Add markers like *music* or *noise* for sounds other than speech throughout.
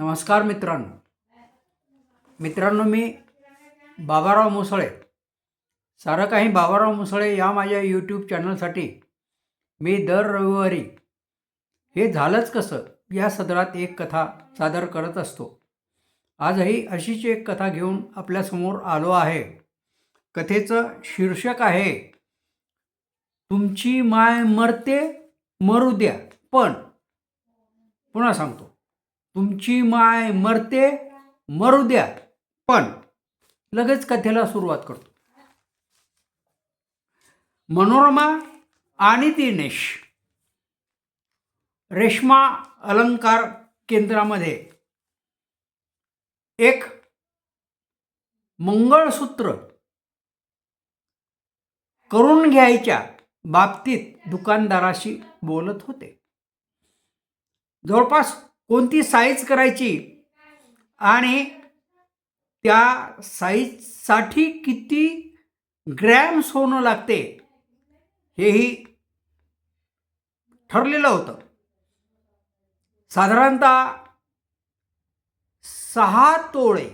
नमस्कार मित्रांनो. मित्रांनो मी बाबाराव मुसळे. सारं काही बाबाराव मुसळे या माझ्या यूट्यूब चॅनलसाठी मी दर रविवारी हे झालंच कसं या सदरात एक कथा सादर करत असतो. आजही अशीच एक कथा घेऊन आपल्यासमोर आलो आहे. कथेचं शीर्षक आहे तुमची माय मरते मरू द्या पण पुन्हा सांगतो. तुमची माय मरते मरू द्या. पण लगेच कथेला सुरुवात करतो. मनोरमा आणि दिनेश. रेश्मा अलंकार केंद्रामध्ये. एक मंगळसूत्र करून घ्यायच्या बाबतीत दुकानदाराशी बोलत होते. जवळपास कोणती साईज करायची? आणि त्या साईजसाठी किती ग्रॅम सोनं लागते? हेही ठरलेलं होतं. साधारणतः सहा तोळे.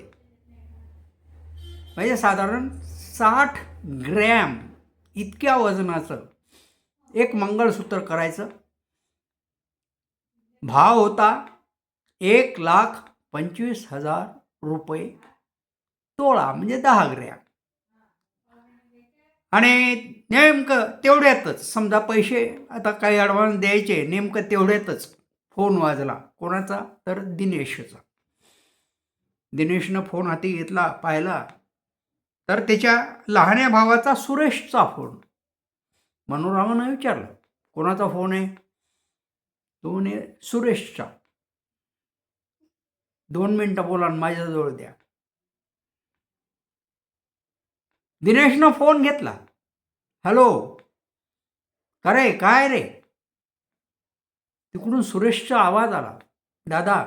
म्हणजे साधारण साठ ग्रॅम इतक्या वजनाचं एक मंगळसूत्र करायचं. भाव होता एक लाख पंचवीस हजार रुपये तोळा म्हणजे दहा ग्रॅम. आणि नेमकं तेवढ्यातच समजा पैसे आता काही ॲडव्हान्स द्यायचे नेमकं तेवढ्यातच फोन वाजला. कोणाचा? तर दिनेशचा. दिनेशनं फोन हाती घेतला पाहिला. तर त्याच्या लहान्या भावाचा सुरेशचा फोन. मनोरामानं विचारलं कोणाचा फोन आहे? तो म्हणे सुरेशचा. दोन मिनटं बोला आणि माझ्याजवळ द्या. दिनेशनं फोन घेतला. हॅलो? अरे काय रे? तिकडून सुरेशचा आवाज आला. दादा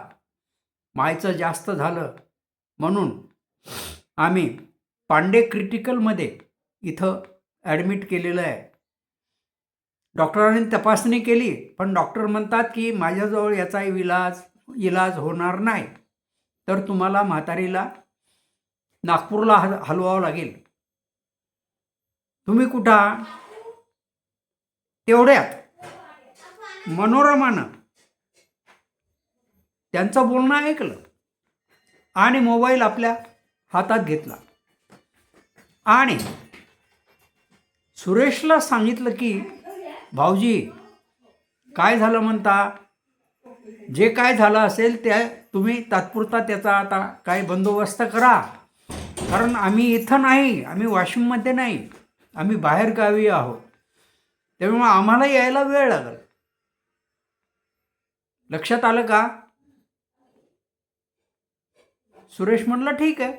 मायचं जास्त झालं म्हणून आम्ही पांडे क्रिटिकलमध्ये इथं ॲडमिट केलेलं आहे. डॉक्टरांनी तपासणी केली पण डॉक्टर म्हणतात की माझ्याजवळ याचा इलाज इलाज होणार नाही. तर तुम्हाला म्हातारीला नागपूरला हल हलवावं लागेल. तुम्ही कुठं तेवढ्यात. मनोरमानं. त्यांचं बोलणं ऐकलं आणि मोबाईल आपल्या हातात घेतला. आणि सुरेशला सांगितलं की भाऊजी काय झालं म्हणता? जे काय झालं असेल ते तुम्ही तात्पुरता त्याचा आता काय बंदोबस्त करा. कारण आम्ही इथं नाही आम्ही वाशिममध्ये नाही आम्ही बाहेर गावी आहोत. त्यामुळे आम्हाला यायला वेळ लागेल. लक्षात आलं का? सुरेश म्हणलं ठीक आहे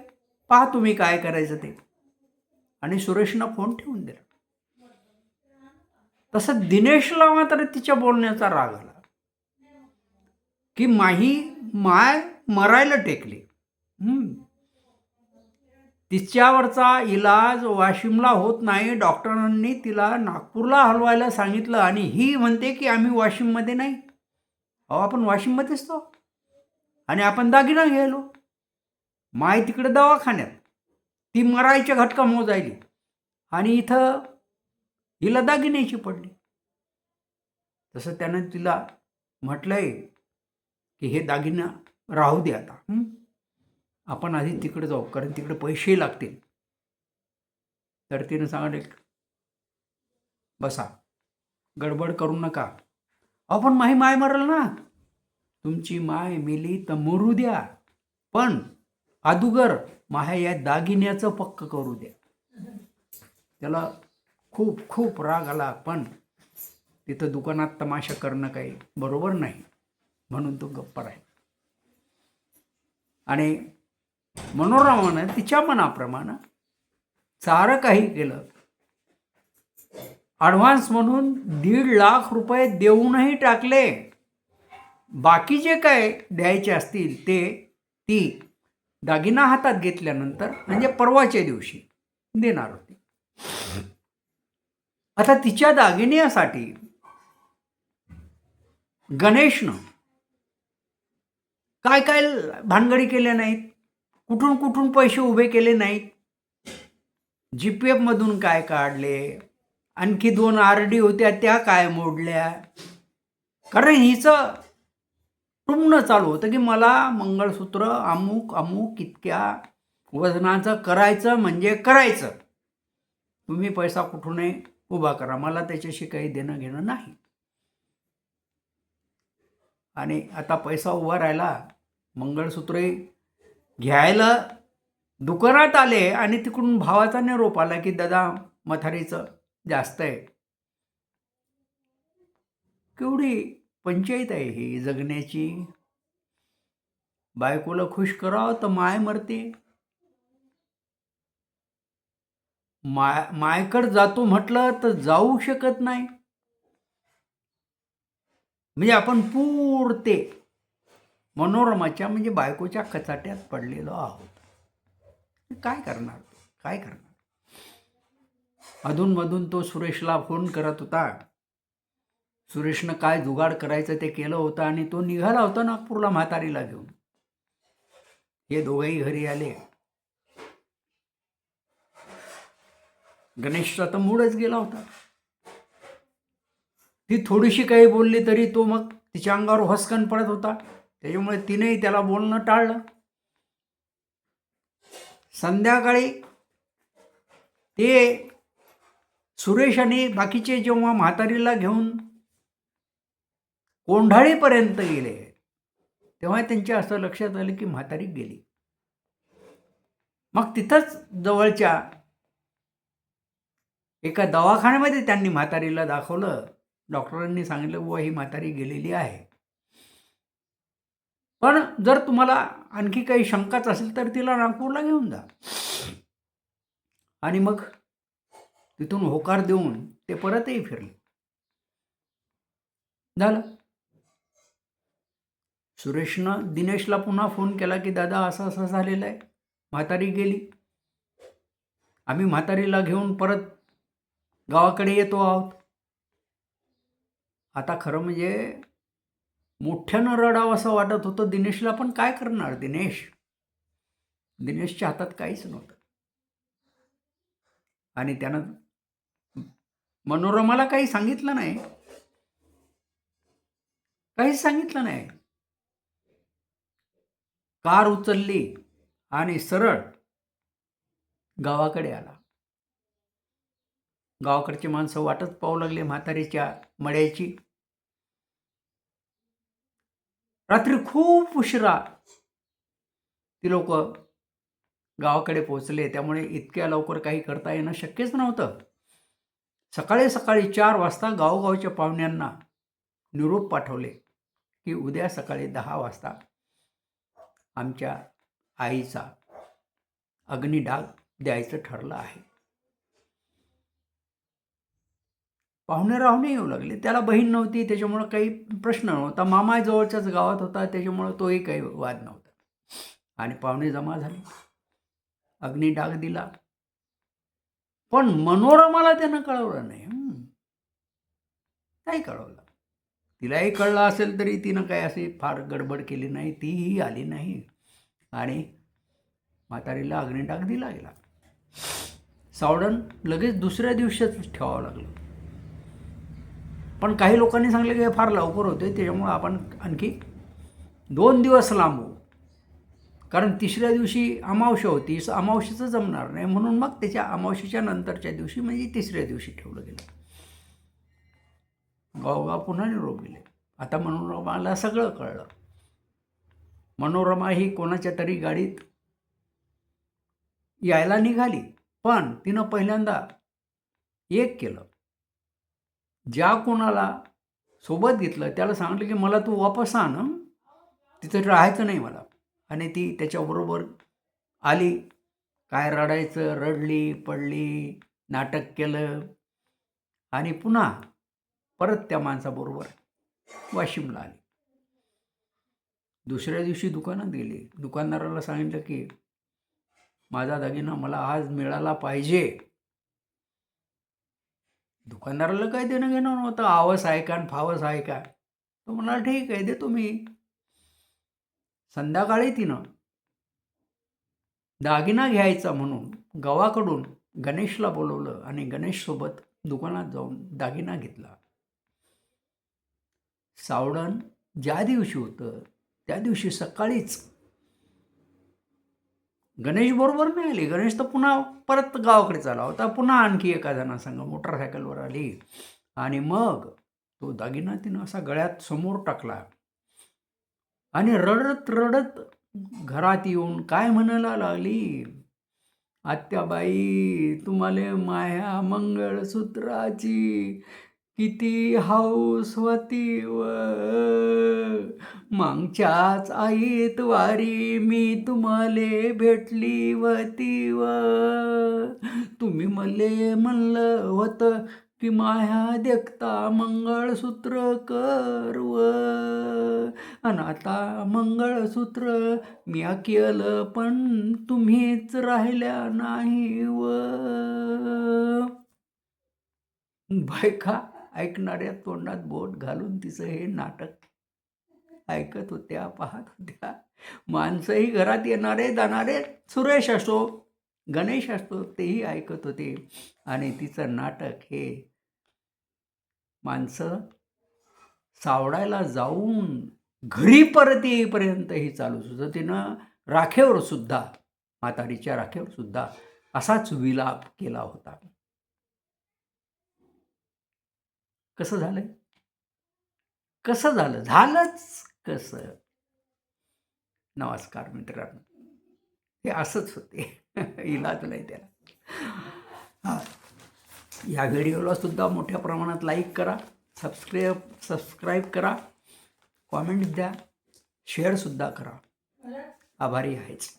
पहा तुम्ही काय करायचं ते. आणि सुरेशनं फोन ठेवून दिला. तसं दिनेशला मात्र तिच्या बोलण्याचा राग आला. की माही माय मरायला टेकली. तिच्यावरचा इलाज वाशिमला होत नाही. डॉक्टरांनी तिला नागपूरला हलवायला सांगितलं आणि ही म्हणते की आम्ही वाशिममध्ये नाही. अहो आपण वाशिममध्येच तो. आणि आपण दागिना घ्यायलो. माय तिकडे दवाखान्यात. ती मरायच्या घटका मोजायली. आणि इथं हिला दागिन्याची पडली. तसं त्यानं तिला म्हटलंय की हे दागिनं राहू दे आता. आपण आधी तिकडे जाऊ कारण तिकडे पैसे लागतील. तर तिनं सांगितलं बसा. गडबड करू नका. अहो पण माही माय मरल ना. तुमची माय मेली तर मरू द्या. पण अदुगर माह्या या दागिन्याचं पक्क करू द्या. त्याला खूप खूप राग आला पण तिथं दुकानात तमाशा करणं काही बरोबर नाही. म्हणून तो गप्प आहे आणि मनोरमानं तिच्या मनाप्रमाणे सारं काही केलं. ॲडव्हान्स म्हणून दीड लाख रुपये देऊनही टाकले. बाकी जे काय द्यायचे असतील ते ती दागिना हातात घेतल्यानंतर म्हणजे परवाच्या दिवशी देणार होती. आता तिच्या दागिन्यासाठी गणेशनं काय काय भानगडी केल्या नाहीत? कुठून कुठून पैसे उभे केले नाहीत? जी पी एफमधून काय काढले? आणखी दोन आर डी होत्या त्या काय मोडल्या? कारण हिचं टुमणं चालू होतं की मला मंगळसूत्र अमुक अमुक इतक्या वजनाचं करायचं म्हणजे करायचं. तुम्ही पैसा कुठूनही उभा करा मला त्याच्याशी काही देणं घेणं नाही. आणि आता पैसा उभा राहिला मंगळसूत्र घ्यायला दुकानात आले आणि तिकडून भावाचा निरोप आला की दादा मथारीचं जास्त आहे. केवढी पंचायत आहे ही जगण्याची. बायकोला खुश करावं तर माय मरते. माय मायकड जातो म्हटलं तर जाऊ शकत नाही. म्हणजे आपण पुरते मनोरमाच्या म्हणजे बायकोच्या कचाट्यात पडलेलो आहोत. काय करणार? काय करणार? अधूनमधून तो सुरेशला फोन करत होता. सुरेशनं काय जुगाड करायचं ते केलं होतं आणि तो निघाला होता नागपूरला म्हातारीला घेऊन. हे दोघेही घरी आले. गणेशचा तर मूडच गेला होता. ती थोडीशी काही बोलली तरी तो मग तिच्या अंगावर हसकन पडत होता. त्याच्यामुळे तिनेही त्याला बोलणं टाळलं. संध्याकाळी ते सुरेश आणि बाकीचे जेव्हा म्हातारीला घेऊन कोंढाळीपर्यंत गेले तेव्हा त्यांच्या असं लक्षात आलं की म्हातारी गेली. मग तिथंच जवळच्या एका दवाखान्यामध्ये त्यांनी म्हातारीला दाखवलं. डॉक्टरांनी सांगितलं व ही म्हातारी गेलेली आहे. पण जर तुम्हाला आणखी काही शंकाच असेल तर तिला नागपूरला घेऊन जा. आणि मग तिथून होकार देऊन ते परतही फिरले. झालं. सुरेशनं दिनेशला पुन्हा फोन केला की दादा असं असं झालेलं आहे. म्हातारी गेली. आम्ही म्हातारीला घेऊन परत गावाकडे येतो आहोत. आता खरं म्हणजे मोठ्यानं रडावं असं वाटत होतं. दिनेशला पण काय करणार दिनेश? दिनेशच्या हातात काहीच नव्हतं. आणि त्यानं मनोरमाला काही सांगितलं नाही. काहीच सांगितलं नाही. कार उचलली आणि सरळ गावाकडे आला. गावाकडची माणसं वाटच पाहू लागले म्हातारीच्या मड्याची. रात्री खूप उशिरा ती लोक गावाकडे पोचले त्यामुळे इतक्या लवकर काही करता येणं शक्यच नव्हतं. सकाळी सकाळी चार वाजता गावगावच्या पाहुण्यांना निरोप पाठवले की उद्या सकाळी दहा वाजता आमच्या आईचा अग्निडाग द्यायचं ठरलं आहे. पाहुणे राहुणे येऊ लागले. त्याला बहीण नव्हती त्याच्यामुळं काही प्रश्न नव्हता. मामा जवळच्याच गावात होता त्याच्यामुळं तोही काही वाद नव्हता. आणि पाहुणे जमा झाले. अग्नी डाग दिला. पण मनोरमाला त्यानं कळवलं नाही. नाही कळवलं. तिलाही कळलं असेल तरी तिनं काही अशी फार गडबड केली नाही तीही आली नाही. आणि म्हातारीला अग्निडाग दिला गेला. सावडण लगेच दुसऱ्या दिवशीच ठेवावं लागलं. पण काही लोकांनी सांगितलं की हे फार लवकर होते त्याच्यामुळं आपण आणखी दोन दिवस लांबू. कारण तिसऱ्या दिवशी अमावस्या होती अमावशीचं जमणार नाही. म्हणून मग त्याच्या अमावशीच्या नंतरच्या दिवशी म्हणजे तिसऱ्या दिवशी ठेवलं गेलं. गावगाव पुन्हा निरोप गेले. आता मनोरमाला सगळं कळलं. मनोरमा ही कोणाच्या तरी गाडीत यायला निघाली पण तिनं पहिल्यांदा एक केलं. ज्या कोणाला सोबत घेतलं त्याला सांगितलं की मला तू वापस आण तिथं राहायचं नाही मला. आणि ती त्याच्याबरोबर आली. काय रडायचं रडली पडली नाटक केलं. आणि पुन्हा परत त्या माणसाबरोबर वाशिमला आली. दुसऱ्या दिवशी दुकानात गेली. दुकानदाराला सांगितलं की माझा दागिना मला आज मिळाला पाहिजे. दुकानदाराला काय देणं घेणं नव्हतं. आवस आहे का आणि फावस आहे का? तो म्हणाला ठीक आहे देतो मी. संध्याकाळी तिनं दागिना घ्यायचा म्हणून गावाकडून गणेशला बोलवलं आणि गणेशसोबत दुकानात जाऊन दागिना घेतला. सावडण ज्या दिवशी होतं त्या दिवशी सकाळीच गणेश बरोबर नाही आली. गणेश तर पुन्हा परत गावाकडे चाला होता. पुन्हा आणखी एका जणासंग मोटरसायकलवर आली. आणि मग तो दागिना तिनं असा गळ्यात समोर टाकला. आणि रडत रडत घरात येऊन काय म्हणायला लागली? आत्याबाई तुम्हाला माया मंगळसूत्राची किती हाऊस होती व? मागच्याच आईत वारी मी तुम्हाला भेटली वती व? तुम्ही मले म्हणलं होतं की माया देखता मंगळसूत्र कर व? आणि आता मंगळसूत्र मी केलं पण तुम्हीच राहिल्या नाही व? बायका ऐकणाऱ्या तोंडात बोट घालून तिचं हे नाटक ऐकत होत्या पाहत होत्या. माणसंही घरात येणारे जाणारे सुरेश असो गणेश असतो तेही ऐकत होते. आणि तिचं नाटक हे माणसं सावडायला जाऊन घरी परत येईपर्यंत ही चालूच होतं तिनं राखेवर सुद्धा म्हातारीच्या राखेवर सुद्धा असाच विलाप केला होता. कसं झालं कसं झालं? झालंच कसं? नमस्कार मित्रांनो. हे असंच होते. *laughs* इलाज नाही त्याला. हा. या व्हिडिओला सुद्धा मोठ्या प्रमाणात लाईक करा सबस्क्राईब सबस्क्राईब करा कॉमेंट द्या शेअरसुद्धा करा. आभारी आहेच.